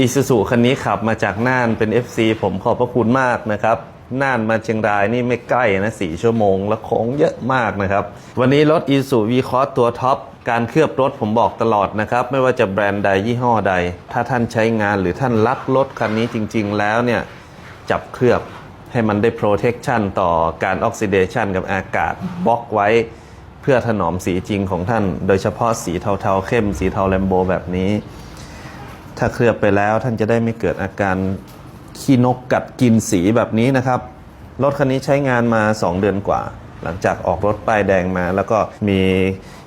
อีซูซูคันนี้ขับมาจากน่านเป็น FC ผมขอบพระคุณมากนะครับน่านมาเชียงรายนี่ไม่ใกล้นะสี่ชั่วโมง แล้วโค้งเยอะมากนะครับ วันนี้รถอีซูวีคอสตัวท็อป การเคลือบรถผมบอกตลอดนะครับ ไม่ว่าจะแบรนด์ใดยี่ห้อใด ถ้าท่านใช้งานหรือท่านรักรถคันนี้จริง ๆ แล้วเนี่ย จับเคลือบให้มันได้ protection ต่อการ oxidation กับอากาศบล็อกไว้ เพื่อถนอมสีจริงของท่าน โดยเฉพาะสีเทาๆเข้มสีเทาแลมโบแบบนี้ ถ้าเคลือบไปแล้วท่านจะได้ไม่เกิดอาการขี้นกกัดกินสีแบบนี้นะครับ รถคันนี้ใช้งานมา 2 เดือนกว่า หลังจากออกรถป้ายแดงมา แล้วก็มี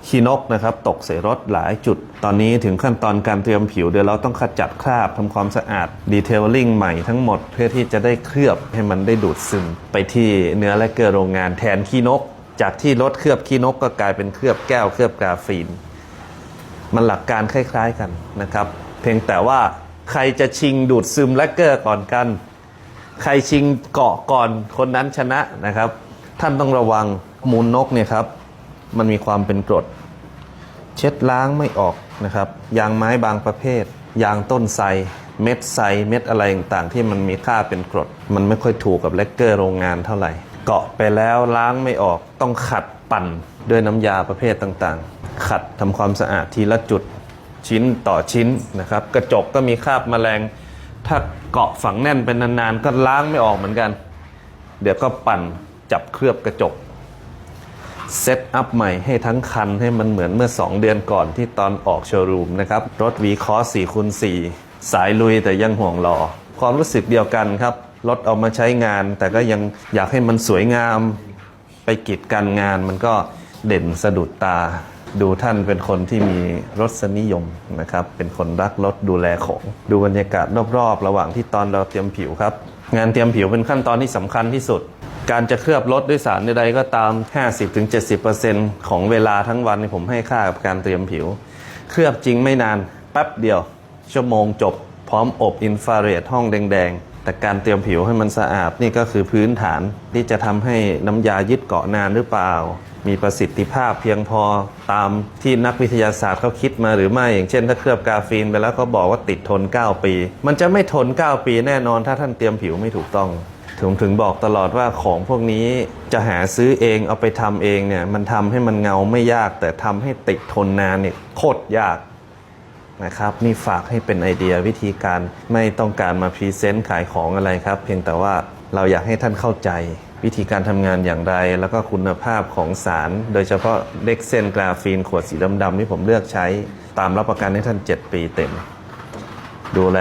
ขี้นกนะครับ ตกใส่รถหลายจุด ตอนนี้ถึงขั้นตอนการเตรียมผิวเดี๋ยวเราต้องขจัดคราบทำความสะอาดดีเทลลิ่งใหม่ทั้งหมด เพื่อที่จะได้เคลือบให้มันได้ดูดซึมไปที่เนื้อและเกลือโรงงานแทนขี้นก จากที่รถเคลือบขี้นกก็กลายเป็นเคลือบแก้วเคลือบกราฟีน มันหลักการคล้าย ๆกันนะครับ เพียงแต่ว่าใครจะชิงดูดซึมแลกเกอร์ก่อนกัน ใครชิงเกาะก่อนคนนั้นชนะนะครับ ท่านต้องระวังมูลนกเนี่ยครับ มันมีความเป็นกรด เช็ดล้างไม่ออกนะครับ ยางไม้บางประเภท ยางต้นไทรเม็ดไทรเม็ดอะไรต่างๆ ที่มันมีค่าเป็นกรด มันไม่ค่อยถูกกับแลกเกอร์โรงงานเท่าไหร่ เกาะไปแล้วล้างไม่ออกต้องขัดปั่นด้วยน้ำยาประเภทต่างๆ ขัดทำความสะอาดทีละจุด ชิ้นต่อชิ้นนะครับ กระจกก็มีคราบแมลง ถ้าเกาะฝังแน่นเป็นนานๆ ก็ล้างไม่ออกเหมือนกัน เดี๋ยวก็ปั่นจับเคลือบกระจกเซตอัพใหม่ให้ทั้งคันให้มันเหมือนเมื่อ 2 เดือนก่อนที่ตอนออกโชว์รูมนะครับ รถ v ีคอส4คูณ4สายลุยแต่ยังห่วงรอความรู้สึกเดียวกันครับ รถเอามาใช้งาน แต่ก็ยังอยากให้มันสวยงาม ไปกิจการงานมันก็เด่นสะดุดตา ดูท่านเป็นคนที่มีรสนิยมนะครับ เป็นคนรักรถดูแลของ ดูบรรยากาศรอบๆ ระหว่างที่ตอนเราเตรียมผิวครับ งานเตรียมผิวเป็นขั้นตอนที่สำคัญที่สุด การจะเคลือบรถด้วยสารใดๆก็ตาม 50-70%ของเวลาทั้งวันผมให้ค่ากับการเตรียมผิว เคลือบจริงไม่นานแป๊บเดียว ชั่วโมงจบ พร้อมอบอินฟราเรดห้องแดงๆ แต่การเตรียมผิวให้มันสะอาดนี่ก็คือพื้นฐานที่จะทำให้น้ำยายึดเกาะนานหรือเปล่า มีประสิทธิภาพเพียงพอตามที่นักวิทยาศาสตร์เขาคิดมาหรือไม่ อย่างเช่น ถ้าเคลือบกาฟีนไปแล้วเขาบอกว่าติดทน 9 ปี มันจะไม่ทน 9 ปีแน่นอนถ้าท่านเตรียมผิวไม่ถูกต้องถึงถึงบอกตลอดว่าของพวกนี้จะหาซื้อเองเอาไปทำเองเนี่ยมันทำให้มันเงาไม่ยาก แต่ทำให้ติดทนนานเนี่ยโคตรยาก นะครับนี่ฝากให้เป็นไอเดียวิธีการไม่ต้องการมาพรีเซนต์ขายของอะไรครับ เพียงแต่ว่าเราอยากให้ท่านเข้าใจวิธีการทำงานอย่างไร แล้วก็คุณภาพของสาร โดยเฉพาะเล็กเซนกราฟีนขวดสีดำๆที่ผมเลือกใช้ตามรับประกันให้ท่าน 7 ปีเต็ม ดูแล